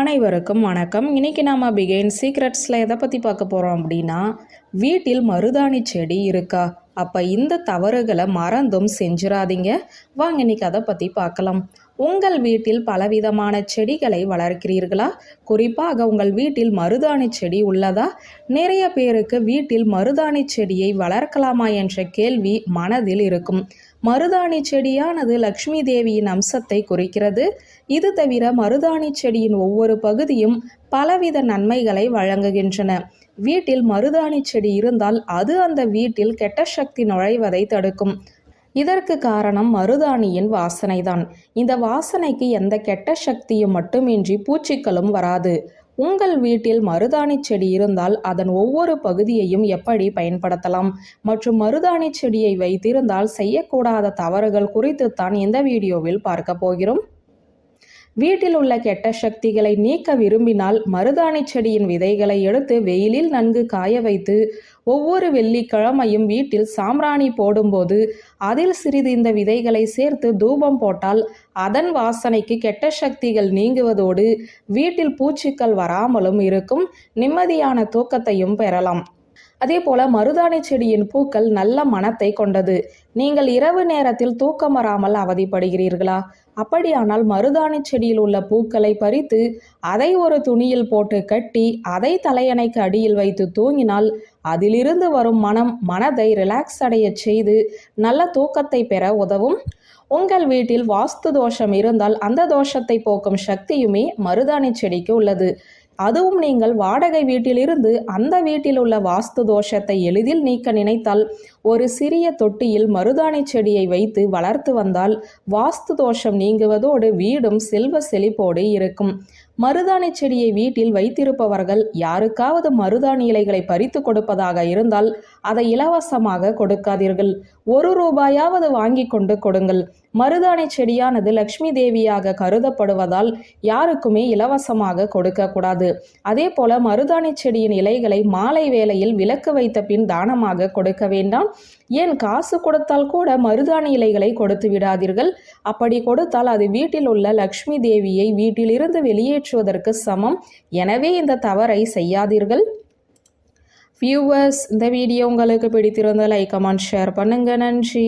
அனைவருக்கும் வணக்கம். இன்றைக்கி நாம் பிகைன் சீக்ரெட்ஸில் எதை பற்றி பார்க்க போகிறோம் அப்படின்னா வீட்டில் மருதாணி செடி இருக்கா? அப்போ இந்த தவறுகளை மறந்தும் செஞ்சிடாதீங்க வாங்க இன்னைக்கு அதை பற்றி பார்க்கலாம். உங்கள் வீட்டில் பலவிதமான செடிகளை வளர்க்கிறீர்களா? குறிப்பாக உங்கள் வீட்டில் மருதாணி செடி உள்ளதா? நிறைய பேருக்கு வீட்டில் மருதாணி செடியை வளர்க்கலாமா என்ற கேள்வி மனதில் இருக்கும். மருதாணி செடியானது லக்ஷ்மி தேவியின் அம்சத்தை குறிக்கிறது. இது தவிர மருதாணி செடியின் ஒவ்வொரு பகுதியும் பலவித நன்மைகளை வழங்குகின்றன. வீட்டில் மருதாணி செடி இருந்தால் அது அந்த வீட்டில் கெட்ட சக்தி நுழைவதை தடுக்கும். இதற்கு காரணம் மருதாணியின் வாசனைதான். இந்த வாசனைக்கு எந்த கெட்ட சக்தியும் மட்டுமின்றி பூச்சிகளும் வராது. உங்கள் வீட்டில் மருதாணி செடி இருந்தால் அதன் ஒவ்வொரு பகுதியையும் எப்படி பயன்படுத்தலாம்? மற்றும் மருதாணி செடியை வைத்திருந்தால் செய்யக்கூடாத தவறுகள் குறித்து தான் இந்த வீடியோவில் பார்க்க போகிறோம். வீட்டில் உள்ள கெட்ட சக்திகளை நீக்க விரும்பினால் மருதாணி செடியின் விதைகளை எடுத்து வெயிலில் நன்கு காய வைத்து ஒவ்வொரு வெள்ளிக்கிழமையும் வீட்டில் சாம்பிராணி போடும்போது அதில் சிறிது இந்த விதைகளை சேர்த்து தூபம் போட்டால் அதன் வாசனைக்கு கெட்ட சக்திகள் நீங்குவதோடு வீட்டில் பூச்சிகள் வராமலும் இருக்கும். நிம்மதியான தூக்கத்தையும் பெறலாம். அதே போல மருதாணி செடியின் பூக்கள் நல்ல மனத்தை கொண்டது. நீங்கள் இரவு நேரத்தில் தூக்கம் வராமல் அவதிப்படுகிறீர்களா? அப்படியானால் மருதாணி செடியில் உள்ள பூக்களை பறித்து அதை ஒரு துணியில் போட்டு கட்டி அதை தலையணைக்கு அடியில் வைத்து தூங்கினால் அதிலிருந்து வரும் மனம் மனதை ரிலாக்ஸ் அடைய செய்து நல்ல தூக்கத்தை பெற உதவும். உங்கள் வீட்டில் வாஸ்து தோஷம் இருந்தால் அந்த தோஷத்தை போக்கும் சக்தியுமே மருதாணி செடிக்கு உள்ளது. அதுவும் நீங்கள் வாடகை வீட்டிலிருந்து அந்த வீட்டில் உள்ள வாஸ்து தோஷத்தை எளிதில் நீக்க நினைத்தால் ஒரு சிறிய தொட்டியில் மருதாணி செடியை வைத்து வளர்த்து வந்தால் வாஸ்து தோஷம் நீங்குவதோடு வீடும் செல்வ செழிப்போடு இருக்கும். மருதாணி செடியை வீட்டில் வைத்திருப்பவர்கள் யாருக்காவது மருதாணி இலைகளை பறித்து கொடுப்பதாக இருந்தால் அதை இலவசமாக கொடுக்காதீர்கள். ஒரு ரூபாயாவது வாங்கி கொண்டு கொடுங்கள். மருதாணி செடியானது லக்ஷ்மி தேவியாக கருதப்படுவதால் யாருக்குமே இலவசமாக கொடுக்கக்கூடாது அதே போல மருதாணி செடியின் இலைகளை மாலை வேளையில் விளக்கு வைத்த பின் தானமாக கொடுக்க வேண்டாம். ஏன் காசு கொடுத்தால் கூட மருதாணி இலைகளை கொடுத்து விடாதீர்கள். அப்படி கொடுத்தால் அது வீட்டில் உள்ள லக்ஷ்மி தேவியை வீட்டிலிருந்து வெளியேற்றுவதற்கு சமம். எனவே இந்த தவறை செய்யாதீர்கள். வியூவர்ஸ் இந்த வீடியோ உங்களுக்கு பிடித்திருந்தால் லைக் கமெண்ட் ஷேர் பண்ணுங்க. நன்றி.